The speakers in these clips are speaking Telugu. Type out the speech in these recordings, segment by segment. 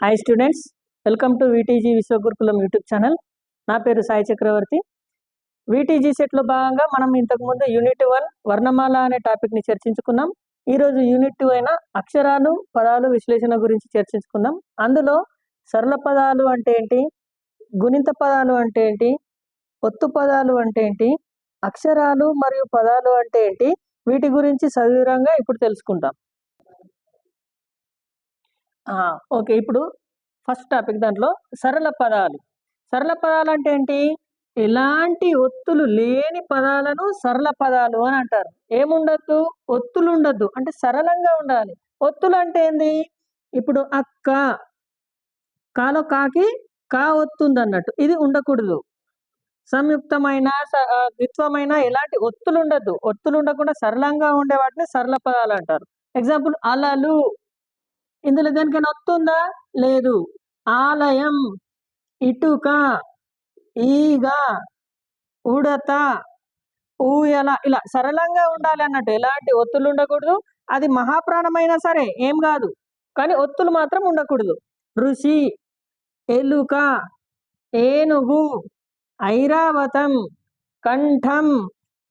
Hi students welcome to VTG Vishwagurukulam YouTube channel నా పేరు సాయి చక్రవర్తి. విటీజీ సెట్లో భాగంగా మనం ఇంతకుముందు యూనిట్ వన్ వర్ణమాల అనే టాపిక్ని చర్చించుకున్నాం. ఈరోజు యూనిట్ టూ అయిన అక్షరాలు పదాలు విశ్లేషణ గురించి చర్చించుకుందాం. అందులో సరళ పదాలు అంటే ఏంటి? గుణిత పదాలు అంటే ఏంటి? ఒత్తు పదాలు అంటే ఏంటి? అక్షరాలు మరియు పదాలు అంటే ఏంటి? వీటి గురించి సవివరంగా ఇప్పుడు తెలుసుకుంటాం. ఓకే. ఇప్పుడు ఫస్ట్ టాపిక్ దాంట్లో సరళ పదాలు. సరళ పదాలు అంటే ఏంటి? ఎలాంటి ఒత్తులు లేని పదాలను సరళ పదాలు అని అంటారు. ఏముండద్దు? ఒత్తులు ఉండద్దు అంటే సరళంగా ఉండాలి. ఒత్తులు అంటే ఏంది? ఇప్పుడు అక్క కాలో కాకి కా ఒత్తుంది అన్నట్టు ఇది ఉండకూడదు. సంయుక్తమైన స- ద్విత్వమైన ఎలాంటి ఒత్తులు ఉండద్దు ఒత్తులు ఉండకుండా సరళంగా ఉండే వాటిని సరళ పదాలు అంటారు. ఎగ్జాంపుల్ అలలు. ఇందులో దేనికైనా వస్తుందా లేదు. ఆలయం ఇటుక ఈగ ఉడత ఊయల ఇలా సరళంగా ఉండాలి అన్నట్టు. ఎలాంటి ఒత్తులు ఉండకూడదు. అది మహాప్రాణమైనా సరే ఏం కాదు. కానీ ఒత్తులు మాత్రం ఉండకూడదు. ఋషి ఎలుక ఏనుగు ఐరావతం కంఠం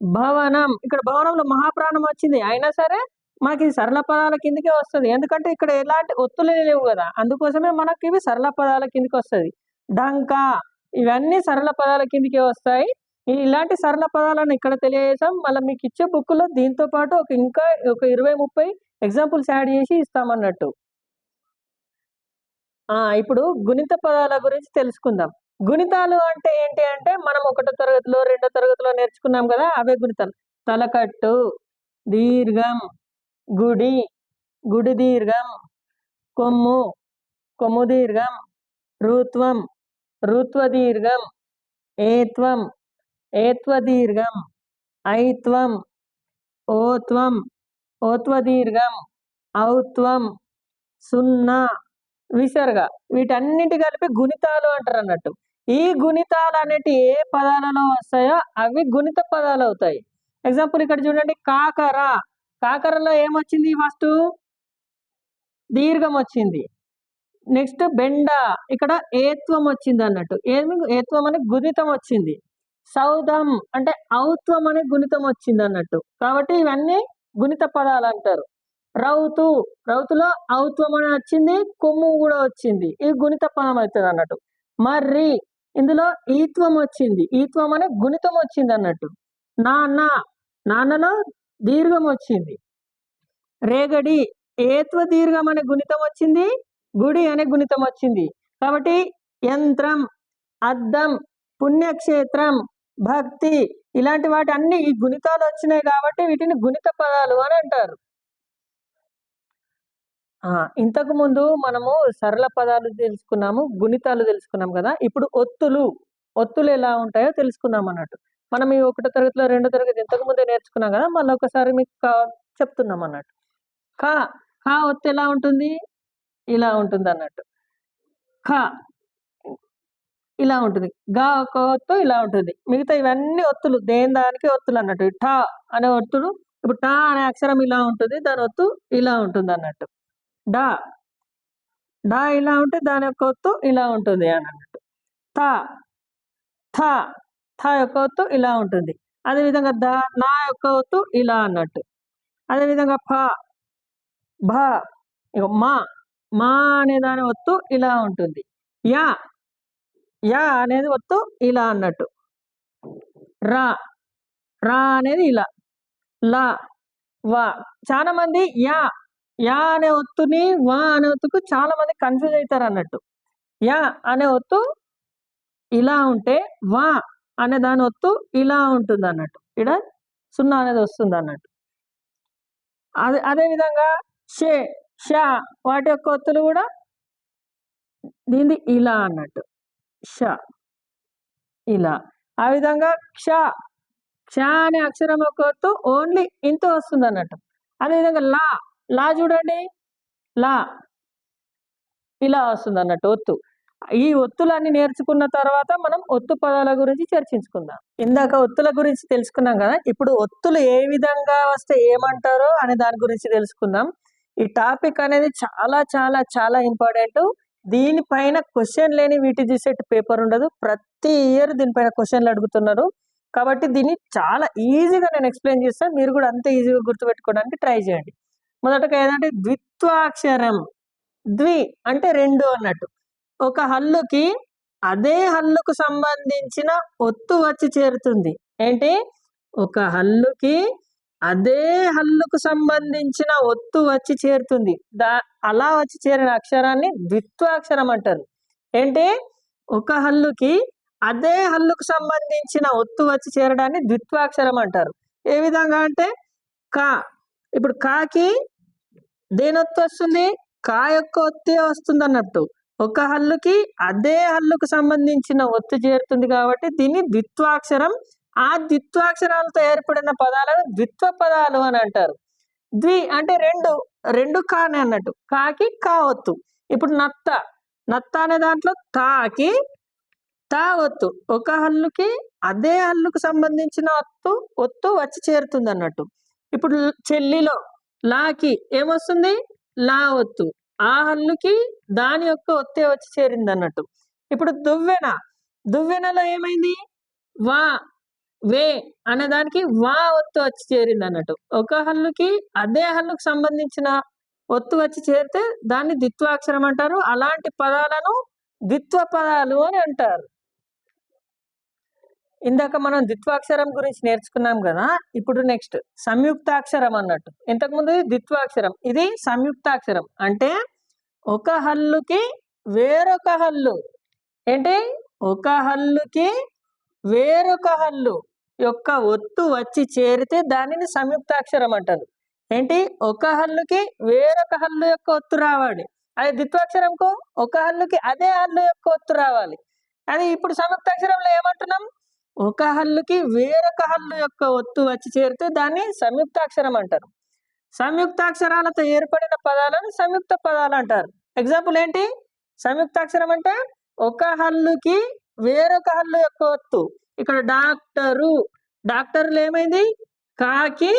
భవనం. ఇక్కడ భవనంలో మహాప్రాణం వచ్చింది. అయినా సరే మనకి ఇది సరళ పదాల కిందకే వస్తుంది. ఎందుకంటే ఇక్కడ ఎలాంటి ఒత్తులు లేవు కదా. అందుకోసమే మనకి ఇవి సరళ పదాల కిందకి వస్తుంది. డంక ఇవన్నీ సరళ పదాల కిందకే వస్తాయి. ఇలాంటి సరళ పదాలను ఇక్కడ తెలియజేసాం మళ్ళీ మీకు ఇచ్చే బుక్లో దీంతో పాటు ఒక ఇంకా ఒక ఇరవై ముప్పై ఎగ్జాంపుల్స్ యాడ్ చేసి ఇస్తామన్నట్టు. ఇప్పుడు గుణిత పదాల గురించి తెలుసుకుందాం. గుణితాలు అంటే ఏంటి అంటే మనం ఒకటో తరగతిలో రెండో తరగతిలో నేర్చుకున్నాం కదా అవే గుణితాలు. తలకట్టు దీర్ఘం గుడి గుడి దీర్ఘం కొమ్ము కొమ్ము దీర్ఘం ఋత్వం ఋత్వ దీర్ఘం ఏత్వం ఏత్వ దీర్ఘం ఐత్వం ఓత్వం ఓత్వ దీర్ఘం ఔత్వం సున్నా విసర్గ. వీటన్నిటి కలిపి గుణితాలు అంటారు అన్నట్టు ఈ గుణితాలు అనేటి ఏ పదాలలో వస్తాయో అవి గుణిత పదాలు అవుతాయి. ఎగ్జాంపుల్ ఇక్కడ చూడండి కాకర. కాకరలో ఏమొచ్చింది ఫస్ట్? దీర్ఘం వచ్చింది నెక్స్ట్ బెండ. ఇక్కడ ఏత్వం వచ్చింది అన్నట్టు ఏమి ఏత్వం అనే గుణితం వచ్చింది సౌదం అంటే ఔత్వం అనే గుణితం వచ్చింది అన్నట్టు కాబట్టి ఇవన్నీ గుణిత పదాలు అంటారు రౌతు. రౌతులో ఔత్వం అని వచ్చింది కొమ్ము కూడా వచ్చింది. ఇది గుణిత పదం అవుతుంది అన్నట్టు మర్రి. ఇందులో ఈత్వం వచ్చింది ఈత్వం అనే గుణితం వచ్చింది అన్నట్టు నాన్న. నాన్నలో దీర్ఘం వచ్చింది. రేగడి ఏత్వ దీర్ఘం అనే గుణితం వచ్చింది గుడి అనే గుణితం వచ్చింది. కాబట్టి యంత్రం అద్దం పుణ్యక్షేత్రం భక్తి ఇలాంటి వాటి అన్ని ఈ గుణితాలు వచ్చినాయి కాబట్టి వీటిని గుణిత పదాలు అని అంటారు. ఆ, ఇంతకు ముందు మనము సరళ పదాలు తెలుసుకున్నాము గుణితాలు తెలుసుకున్నాం కదా. ఇప్పుడు ఒత్తులు ఒత్తులు ఎలా ఉంటాయో తెలుసుకుందాం అన్నట్టు. మనం ఈ ఒకటో తరగతిలో రెండో తరగతి ఇంతకు ముందే నేర్చుకున్నాం కదా మళ్ళీ ఒకసారి మీకు చెప్తున్నాం అన్నట్టు. కా కా ఒత్తి ఎలా ఉంటుంది? ఇలా ఉంటుంది అన్నట్టు. ఖ ఇలా ఉంటుంది. గా ఒక ఒత్తు ఇలా ఉంటుంది. మిగతా ఇవన్నీ ఒత్తులు దేని దానికి ఒత్తులు అన్నట్టు. టా అనే ఒత్తులు ఇప్పుడు టా అనే అక్షరం ఇలా ఉంటుంది దాని ఒత్తు ఇలా ఉంటుంది అన్నట్టు. డా డా ఇలా ఉంటే దాని యొక్క ఒత్తు ఇలా ఉంటుంది అని అన్నట్టు. థా థా థా యొక్క ఒత్తు ఇలా ఉంటుంది. అదేవిధంగా ద నా యొక్క ఒత్తు ఇలా అన్నట్టు. అదేవిధంగా ఫ భ మా మా అనే దాని ఒత్తు ఇలా ఉంటుంది. యా యా అనేది ఒత్తు ఇలా అన్నట్టు. రా రా అనేది ఇలా. లా వా. చాలా మంది యా యా అనే ఒత్తుని వా అనే ఒత్తుకు చాలా మంది కన్ఫ్యూజ్ అవుతారు అన్నట్టు. యా అనే ఒత్తు ఇలా ఉంటే వా అనే దాని ఒత్తు ఇలా ఉంటుంది అన్నట్టు ఇక్కడ సున్నా అనేది వస్తుంది అన్నట్టు అదే అదే విధంగా షే షా వాటి యొక్క ఒత్తులు కూడా దీనిది ఇలా అన్నట్టు. ష ఇలా. ఆ విధంగా క్ష క్ష అనే అక్షరం యొక్క ఒత్తు ఓన్లీ ఇంత వస్తుంది అన్నట్టు అదేవిధంగా లా లా చూడండి. లా ఇలా వస్తుంది అన్నట్టు ఒత్తు. ఈ ఒత్తులన్నీ నేర్చుకున్న తర్వాత మనం ఒత్తు పదాల గురించి చర్చించుకుందాం. ఇందాక ఒత్తుల గురించి తెలుసుకున్నాం కదా ఇప్పుడు ఒత్తులు ఏ విధంగా వస్తే ఏమంటారో అనే దాని గురించి తెలుసుకుందాం. ఈ టాపిక్ అనేది చాలా చాలా చాలా ఇంపార్టెంట్. దీనిపైన క్వశ్చన్ లేని వీటి సెట్ పేపర్ ఉండదు. ప్రతి ఇయర్ దీనిపైన క్వశ్చన్లు అడుగుతున్నారు. కాబట్టి దీన్ని చాలా ఈజీగా నేను ఎక్స్ప్లెయిన్ చేస్తాను. మీరు కూడా అంతే ఈజీగా గుర్తుపెట్టుకోవడానికి ట్రై చేయండి. మొదటగా ఏంటంటే ద్విత్వాక్షరం ద్వి అంటే రెండు అన్నట్టు. ఒక హల్లుకి అదే హల్లుకు సంబంధించిన ఒత్తు వచ్చి చేరుతుంది. ఏంటి? ఒక హల్లుకి అదే హల్లుకు సంబంధించిన ఒత్తు వచ్చి చేరుతుంది. దా అలా వచ్చి చేరిన అక్షరాన్ని ద్విత్వాక్షరం అంటారు. ఏంటి? ఒక హల్లుకి అదే హల్లుకు సంబంధించిన ఒత్తు వచ్చి చేరడాన్ని ద్విత్వాక్షరం అంటారు. ఏ విధంగా అంటే కా ఇప్పుడు కాకి దేనొత్తు వస్తుంది? కా యొక్క ఒత్తే వస్తుంది అన్నట్టు ఒక హల్లుకి అదే హల్లుకు సంబంధించిన ఒత్తు చేరుతుంది కాబట్టి దీన్ని ద్విత్వాక్షరం. ఆ ద్విత్వాక్షరాలతో ఏర్పడిన పదాలను ద్విత్వ పదాలు అని అంటారు. ద్వి అంటే రెండు రెండు కానే అన్నట్టు. కాకి కా ఒత్తు. ఇప్పుడు నత్త. నత్త అనే దాంట్లో తాకి తా ఒత్తు. ఒక హల్లుకి అదే హల్లుకు సంబంధించిన ఒత్తు ఒత్తు వచ్చి చేరుతుంది అన్నట్టు. ఇప్పుడు చెల్లిలో లాకి ఏమొస్తుంది? లా ఒత్తు. ఆ హల్లుకి దాని యొక్క ఒత్తే వచ్చి చేరింది అన్నట్టు ఇప్పుడు దువ్వెన దువ్వెనలో ఏమైంది? వా వే అనే దానికి వా ఒత్తు వచ్చి చేరింది అన్నట్టు ఒక హల్లుకి అదే హల్లుకు సంబంధించిన ఒత్తు వచ్చి చేరితే దాన్ని ద్విత్వాక్షరం అంటారు. అలాంటి పదాలను ద్విత్వ పదాలు అని అంటారు. ఇందాక మనం ద్విత్వాక్షరం గురించి నేర్చుకున్నాం కదా ఇప్పుడు నెక్స్ట్ సంయుక్తాక్షరం అన్నట్టు. ఇంతకుముందు ద్విత్వాక్షరం ఇది సంయుక్తాక్షరం. అంటే ఒక హల్లుకి వేరొక హల్లు. ఏంటి? ఒక హల్లుకి వేరొక హల్లు యొక్క ఒత్తు వచ్చి చేరితే దానిని సంయుక్తాక్షరం అంటారు. ఏంటి? ఒక హల్లుకి వేరొక హల్లు యొక్క ఒత్తు రావాలి. అది ద్విత్వాక్షరంకు ఒక హల్లుకి అదే హల్లు యొక్క ఒత్తు రావాలి. అది ఇప్పుడు సంయుక్తాక్షరంలో ఏమంటున్నాం? ఒక హల్లుకి వేరొక హల్లు యొక్క ఒత్తు వచ్చి చేరితే దాన్ని సంయుక్తాక్షరం అంటారు. సంయుక్తాక్షరాలతో ఏర్పడిన పదాలను సంయుక్త పదాలు అంటారు. ఎగ్జాంపుల్ ఏంటి? సంయుక్తాక్షరం అంటే ఒక హల్లుకి వేరొక హల్లు యొక్క ఒత్తు. ఇక్కడ డాక్టరు డాక్టర్లు ఏమైంది? కాకి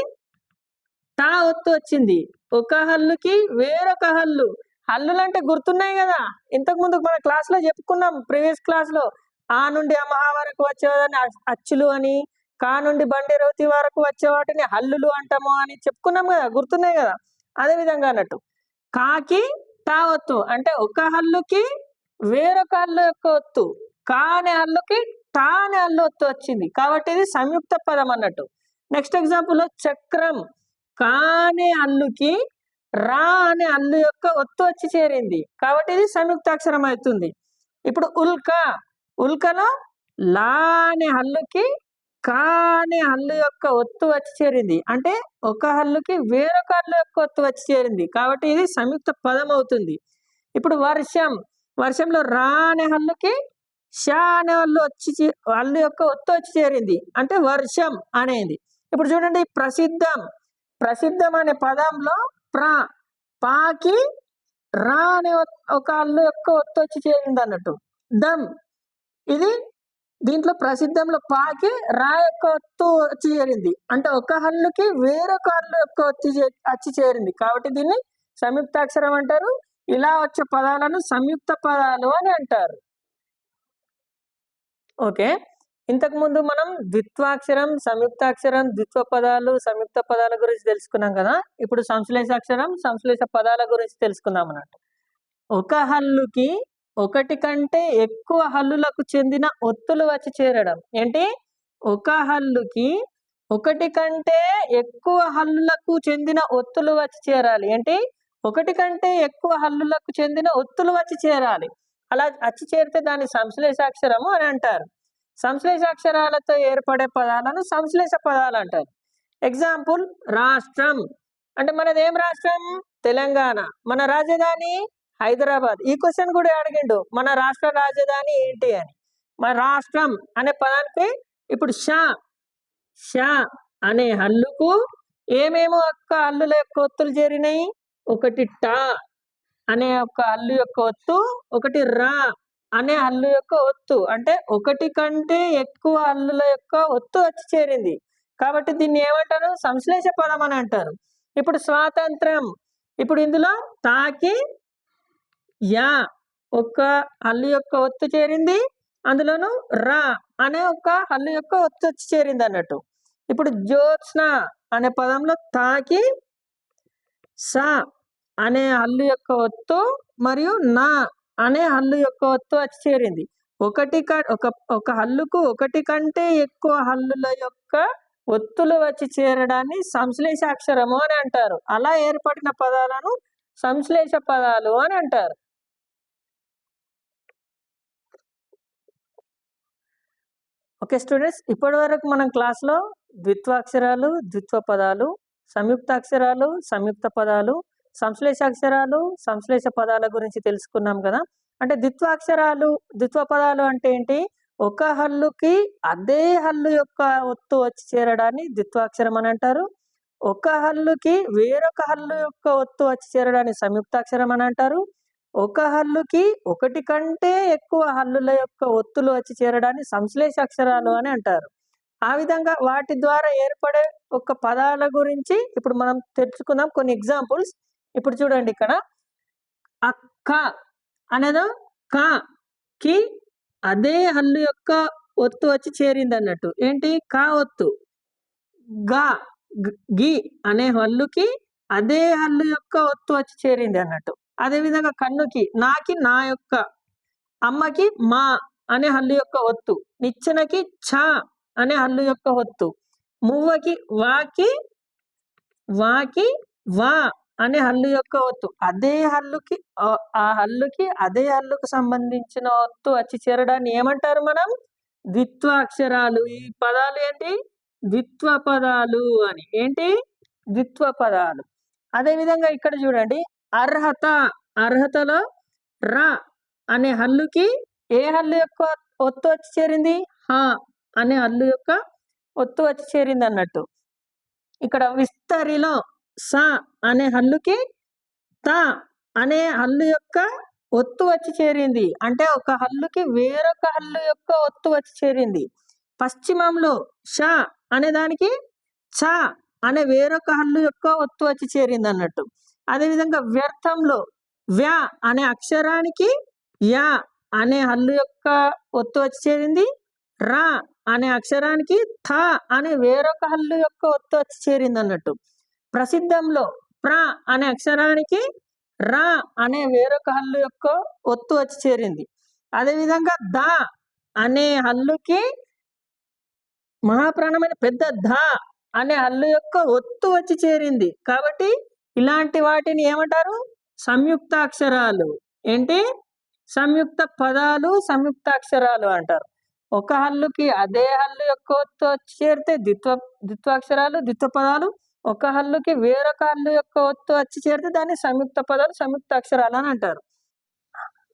తా ఒత్తు వచ్చింది. ఒక హల్లుకి వేరొక హల్లు. హల్లులు అంటే గుర్తున్నాయి కదా. ఇంతకు ముందు మన క్లాస్లో చెప్పుకున్నాం ప్రీవియస్ క్లాస్లో ఆ నుండి అమహా వరకు వచ్చేవాడిని అచ్చులు అని కా నుండి బండి వరకు వచ్చే వాటిని హల్లులు అంటాము అని చెప్పుకున్నాం కదా గుర్తున్నాయి కదా? అదే విధంగా అన్నట్టు. కాకి తా ఒత్తు అంటే ఒక హల్లుకి వేరొక హల్లు యొక్క ఒత్తు కా అనే హల్లుకి టా అనే హల్లు ఒత్తు వచ్చింది. కాబట్టి ఇది సంయుక్త పదం అన్నట్టు. నెక్స్ట్ ఎగ్జాంపుల్ చక్రం కా అనే హల్లుకి రా అనే హల్లు యొక్క ఒత్తు వచ్చి చేరింది. కాబట్టి ఇది సంయుక్తాక్షరం అవుతుంది. ఇప్పుడు ఉల్కా ఉల్కలో లా అనే హల్లుకి కా అనే హల్లు యొక్క ఒత్తు వచ్చి చేరింది. అంటే ఒక హల్లుకి వేరొక హల్లు యొక్క ఒత్తు వచ్చి చేరింది. కాబట్టి ఇది సంయుక్త పదం అవుతుంది. ఇప్పుడు వర్షం. వర్షంలో రా అనే హల్లుకి షా అనే హల్లు వచ్చి చే- హల్లు యొక్క ఒత్తు వచ్చి చేరింది. అంటే వర్షం అనేది. ఇప్పుడు చూడండి ప్రసిద్ధం. ప్రసిద్ధం అనే పదంలో ప్రా పాకి రా అనే ఒక హల్లు యొక్క ఒత్తు వచ్చి చేరింది అన్నట్టు దమ్. ఇది దీంట్లో ప్రసిద్ధంలో పాకి రా యొక్క ఒత్తు వచ్చి చేరింది. అంటే ఒక హల్లుకి వేరొక హల్లు యొక్క వచ్చి వచ్చి చేరింది. కాబట్టి దీన్ని సంయుక్తాక్షరం అంటారు. ఇలా వచ్చే పదాలను సంయుక్త పదాలు అని అంటారు. ఓకే. ఇంతకు ముందు మనం ద్విత్వాక్షరం సంయుక్తాక్షరం ద్విత్వ పదాలు సంయుక్త పదాల గురించి తెలుసుకున్నాం కదా? ఇప్పుడు సంశ్లేషాక్షరం సంశ్లేష పదాల గురించి తెలుసుకుందాం అన్నట్టు. ఒక హల్లుకి ఒకటి కంటే ఎక్కువ హల్లులకు చెందిన ఒత్తులు వచ్చి చేరడం. ఏంటి? ఒక హల్లుకి ఒకటి కంటే ఎక్కువ హల్లులకు చెందిన ఒత్తులు వచ్చి చేరాలి. ఏంటి? ఒకటి కంటే ఎక్కువ హల్లులకు చెందిన ఒత్తులు వచ్చి చేరాలి. అలా వచ్చి చేరితే దాన్ని సంశ్లేషాక్షరము అని అంటారు. సంశ్లేషాక్షరాలతో ఏర్పడే పదాలను సంశ్లేష పదాలు అంటారు. ఎగ్జాంపుల్ రాష్ట్రం. అంటే మనది ఏం రాష్ట్రం? తెలంగాణ. మన రాజధాని హైదరాబాద్. ఈ క్వశ్చన్ కూడా అడిగిండు మన రాష్ట్ర రాజధాని ఏంటి అని. మన రాష్ట్రం అనే పదానికి ఇప్పుడు షా షా అనే హల్లుకు ఏమేమో ఒక్క హల్లుల యొక్క ఒత్తులు చేరినాయి? ఒకటి టా అనే ఒక హల్లు యొక్క ఒత్తు ఒకటి రా అనే హల్లు యొక్క ఒత్తు. అంటే ఒకటి కంటే ఎక్కువ హల్లుల యొక్క ఒత్తు వచ్చి చేరింది. కాబట్టి దీన్ని ఏమంటారు? సంశ్లేష పదం అని అంటారు. ఇప్పుడు స్వాతంత్రం. ఇప్పుడు ఇందులో తాకి యా ఒక హల్లు యొక్క ఒత్తు చేరింది. అందులోను రా అనే ఒక హల్లు యొక్క ఒత్తు వచ్చి చేరింది అన్నట్టు. ఇప్పుడు జ్యోత్స్న అనే పదంలో తాకి స అనే హల్లు యొక్క ఒత్తు మరియు నా అనే హల్లు యొక్క ఒత్తు వచ్చి చేరింది. ఒకటి క ఒక ఒక హల్లుకు ఒకటి కంటే ఎక్కువ హల్లుల యొక్క ఒత్తులు వచ్చి చేరడాన్ని సంశ్లేష అక్షరము అని అంటారు. అలా ఏర్పడిన పదాలను సంశ్లేష పదాలు అని అంటారు. ఓకే స్టూడెంట్స్ ఇప్పటి వరకు మనం క్లాస్లో ద్విత్వాక్షరాలు ద్విత్వ పదాలు సంయుక్త అక్షరాలు సంయుక్త పదాలు సంశ్లేష అక్షరాలు సంశ్లేష పదాల గురించి తెలుసుకున్నాం కదా. అంటే ద్విత్వాక్షరాలు ద్విత్వ పదాలు అంటే ఏంటి? ఒక హల్లుకి అదే హల్లు యొక్క ఒత్తు వచ్చి చేరడాన్ని ద్విత్వాక్షరం అని అంటారు. ఒక హల్లుకి వేరొక హల్లు యొక్క ఒత్తు వచ్చి చేరడాన్ని సంయుక్తాక్షరం అని అంటారు. ఒక హల్లుకి ఒకటి కంటే ఎక్కువ హల్లుల యొక్క ఒత్తులు వచ్చి చేరడాన్ని సంశ్లేష అక్షరాలు అని అంటారు. ఆ విధంగా వాటి ద్వారా ఏర్పడే ఒక పదాల గురించి ఇప్పుడు మనం తెలుసుకుందాం. కొన్ని ఎగ్జాంపుల్స్. ఇప్పుడు చూడండి ఇక్కడ. అక్క అనేది క కి అదే హల్లు యొక్క ఒత్తు వచ్చి చేరింది అన్నట్టు. ఏంటి? కా ఒత్తు. గా గి అనే హల్లుకి అదే హల్లు యొక్క ఒత్తు వచ్చి చేరింది అన్నట్టు. అదేవిధంగా కన్నుకి నాకి నా యొక్క అమ్మకి మా అనే హల్లు యొక్క ఒత్తు నిచ్చెనకి ఛ అనే హల్లు యొక్క ఒత్తు మువ్వకి వాకి వాకి వా అనే హల్లు యొక్క ఒత్తు అదే హల్లుకి ఆ- హల్లుకి అదే హల్లుకు సంబంధించిన ఒత్తు వచ్చి చేరడాన్ని ఏమంటారు మనం? ద్విత్వాక్షరాలు. ఈ పదాలు ఏంటి? ద్విత్వ పదాలు అని. ఏంటి? ద్విత్వ పదాలు అదేవిధంగా ఇక్కడ చూడండి. అర్హత అర్హతలో రా అనే హల్లుకి ఏ హల్లు యొక్క ఒత్తు వచ్చి చేరింది? హా అనే హల్లు యొక్క ఒత్తు వచ్చి చేరింది అన్నట్టు. ఇక్కడ విస్తరిలో సా అనే హల్లుకి త అనే హల్లు యొక్క ఒత్తు వచ్చి చేరింది. అంటే ఒక హల్లుకి వేరొక హల్లు యొక్క ఒత్తు వచ్చి చేరింది. పశ్చిమంలో షా అనే దానికి చ అనే వేరొక హల్లు యొక్క ఒత్తు వచ్చి చేరింది అన్నట్టు. అదేవిధంగా వ్యర్థంలో వ్యా అనే అక్షరానికి యా అనే హల్లు యొక్క ఒత్తు వచ్చి చేరింది. రా అనే అక్షరానికి థ అనే వేరొక హల్లు యొక్క ఒత్తు వచ్చి చేరింది అన్నట్టు. ప్రసిద్ధంలో ప్ర అనే అక్షరానికి రా అనే వేరొక హల్లు యొక్క ఒత్తు వచ్చి చేరింది. అదేవిధంగా ద అనే హల్లుకి మహాప్రాణమైన పెద్ద ధ అనే హల్లు యొక్క ఒత్తు వచ్చి చేరింది. కాబట్టి ఇలాంటి వాటిని ఏమంటారు? సంయుక్తాక్షరాలు ఏంటి? సంయుక్త పదాలు సంయుక్తాక్షరాలు అంటారు. ఒక హల్లుకి అదే హల్లు యొక్క ఒత్తు వచ్చి చేరితే ద్విత్వ ద్విత్వాక్షరాలు ద్విత్వ పదాలు. ఒక హల్లుకి వేరొక హల్లు యొక్క ఒత్తు వచ్చి చేరితే దాన్ని సంయుక్త పదాలు సంయుక్త అక్షరాలు అని అంటారు.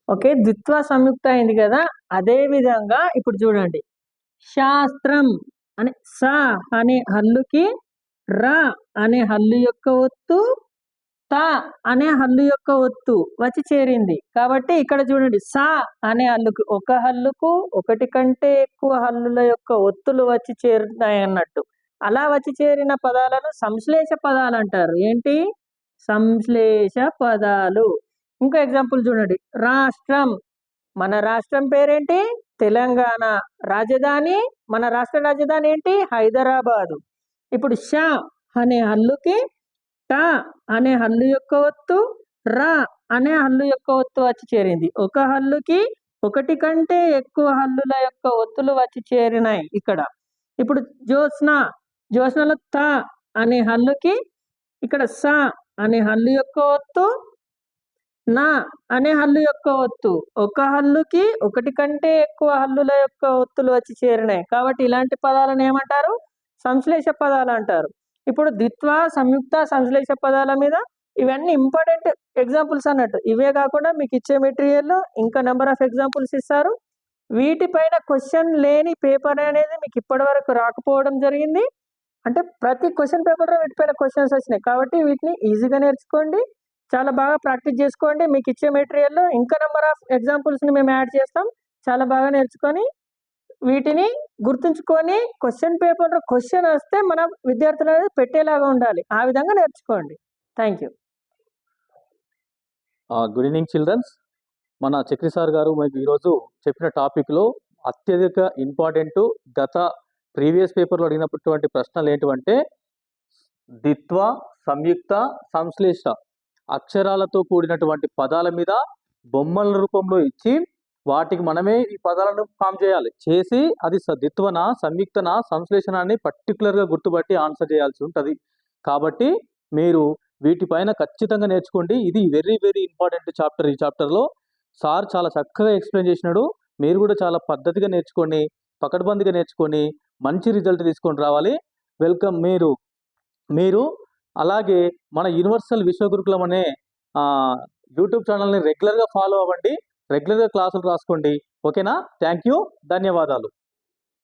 ఓకే? ద్విత్వ సంయుక్త అయింది కదా? అదే విధంగా ఇప్పుడు చూడండి. శాస్త్రం అనే స అనే హల్లుకి ర అనే హల్లు యొక్క ఒత్తు స అనే హల్లు యొక్క ఒత్తు వచ్చి చేరింది. కాబట్టి ఇక్కడ చూడండి సా అనే హల్లుకు ఒక హల్లుకు ఒకటి కంటే ఎక్కువ హల్లుల యొక్క ఒత్తులు వచ్చి చేరుతాయి అన్నట్టు. అలా వచ్చి చేరిన పదాలను సంశ్లేష పదాలు అంటారు. ఏంటి? సంశ్లేష పదాలు. ఇంకో ఎగ్జాంపుల్ చూడండి. రాష్ట్రం. మన రాష్ట్రం పేరేంటి? తెలంగాణ. రాజధాని? మన రాష్ట్ర రాజధాని ఏంటి? హైదరాబాదు. ఇప్పుడు షా అనే హల్లుకి ట అనే హల్లు యొక్క ఒత్తు రా అనే హల్లు యొక్క ఒత్తు వచ్చి చేరింది. ఒక హల్లుకి ఒకటి కంటే ఎక్కువ హల్లుల యొక్క ఒత్తులు వచ్చి చేరినాయి ఇక్కడ. ఇప్పుడు జ్యోత్స్న జ్యోత్స్నలో త అనే హల్లుకి ఇక్కడ స అనే హల్లు యొక్క ఒత్తు నా అనే హల్లు యొక్క ఒత్తు. ఒక హల్లుకి ఒకటి కంటే ఎక్కువ హల్లుల యొక్క ఒత్తులు వచ్చి చేరినాయి. కాబట్టి ఇలాంటి పదాలను ఏమంటారు? సంశ్లేష పదాలు అంటారు. ఇప్పుడు ద్విత్వ సంయుక్త సంశ్లేష పదాల మీద ఇవన్నీ ఇంపార్టెంట్ ఎగ్జాంపుల్స్ అన్నట్టు. ఇవే కాకుండా మీకు ఇచ్చే మెటీరియల్లో ఇంకా నెంబర్ ఆఫ్ ఎగ్జాంపుల్స్ ఇస్తారు. వీటిపైన క్వశ్చన్ లేని పేపర్ అనేది మీకు ఇప్పటి వరకు రాకపోవడం జరిగింది. అంటే ప్రతి క్వశ్చన్ పేపర్లో వీటిపైన క్వశ్చన్స్ వచ్చినాయి. కాబట్టి వీటిని ఈజీగా నేర్చుకోండి. చాలా బాగా ప్రాక్టీస్ చేసుకోండి. మీకు ఇచ్చే మెటీరియల్లో ఇంకా నెంబర్ ఆఫ్ ఎగ్జాంపుల్స్ని మేము యాడ్ చేస్తాం. చాలా బాగా నేర్చుకొని వీటిని గుర్తుంచుకొని క్వశ్చన్ పేపర్లో క్వశ్చన్ వస్తే మన విద్యార్థులు అనేది పెట్టేలాగా ఉండాలి. ఆ విధంగా నేర్చుకోండి. Thank you good evening childrens మన చక్రి సార్ గారు మనకి ఈరోజు చెప్పిన టాపిక్లో అత్యధిక ఇంపార్టెంట్ గత ప్రీవియస్ పేపర్లో అడిగినటువంటి ప్రశ్నలు ఏంటివంటే ద్విత్వ సంయుక్త సంశ్లేష అక్షరాలతో కూడినటువంటి పదాల మీద బొమ్మల రూపంలో ఇచ్చి వాటికి మనమే ఈ పదాలను ఫామ్ చేయాలి. చేసి అది స- సంయుక్తన సంశ్లేషణ అని పర్టికులర్గా గుర్తుపట్టి ఆన్సర్ చేయాల్సి ఉంటుంది. కాబట్టి మీరు వీటిపైన ఖచ్చితంగా నేర్చుకోండి. ఇది వెరీ వెరీ ఇంపార్టెంట్ చాప్టర్ ఈ చాప్టర్లో సార్ చాలా చక్కగా ఎక్స్ప్లెయిన్ చేసినాడు. మీరు కూడా చాలా పద్ధతిగా నేర్చుకొని పకడ్బందీగా నేర్చుకొని మంచి రిజల్ట్ తీసుకొని రావాలి. వెల్కమ్ మీరు. మీరు అలాగే మన యూనివర్సల్ విశ్వగురుకులం అనే యూట్యూబ్ ఛానల్ని రెగ్యులర్గా ఫాలో అవ్వండి. రెగ్యులర్గా క్లాసులు రాసుకోండి. ఓకేనా? థ్యాంక్ యూ ధన్యవాదాలు.